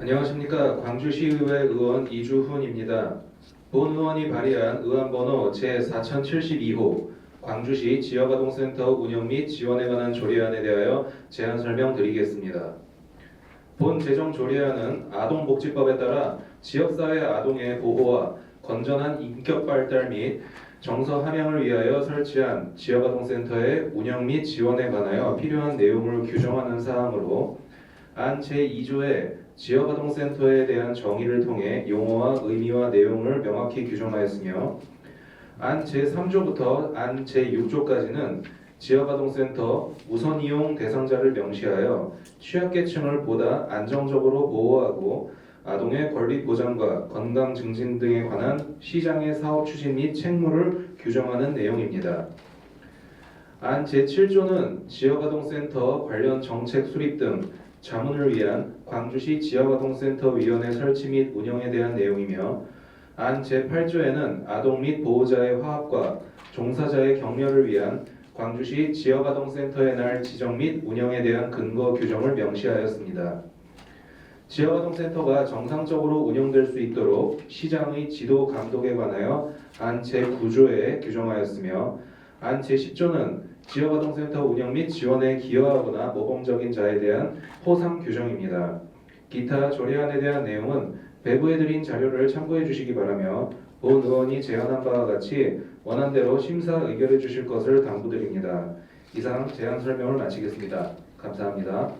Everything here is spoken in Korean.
안녕하십니까 광주시의회 의원 이주훈입니다. 본 의원이 발의한 의안번호 제4072호 광주시 지역아동센터 운영 및 지원에 관한 조례안에 대하여 제안 설명드리겠습니다. 본 제정 조례안은 아동복지법에 따라 지역사회 아동의 보호와 건전한 인격 발달 및 정서 함양을 위하여 설치한 지역아동센터의 운영 및 지원에 관하여 필요한 내용을 규정하는 사항으로 안 제2조의 지역아동센터에 대한 정의를 통해 용어와 의미와 내용을 명확히 규정하였으며 안 제3조부터 안 제6조까지는 지역아동센터 우선 이용 대상자를 명시하여 취약계층을 보다 안정적으로 보호하고 아동의 권리 보장과 건강 증진 등에 관한 시장의 사업 추진 및 책무를 규정하는 내용입니다. 안 제7조는 지역아동센터 관련 정책 수립 등 자문을 위한 광주시 지역아동센터위원회 설치 및 운영에 대한 내용이며 안 제8조에는 아동 및 보호자의 화합과 종사자의 격려를 위한 광주시 지역아동센터의 날 지정 및 운영에 대한 근거 규정을 명시하였습니다. 지역아동센터가 정상적으로 운영될 수 있도록 시장의 지도 감독에 관하여 안 제9조에 규정하였으며 안 제10조는 지역아동센터 운영 및 지원에 기여하거나 모범적인 자에 대한 포상 규정입니다. 기타 조례안에 대한 내용은 배부해드린 자료를 참고해 주시기 바라며 본 의원이 제안한 바와 같이 원안대로 심사 의결해 주실 것을 당부드립니다. 이상 제안 설명을 마치겠습니다. 감사합니다.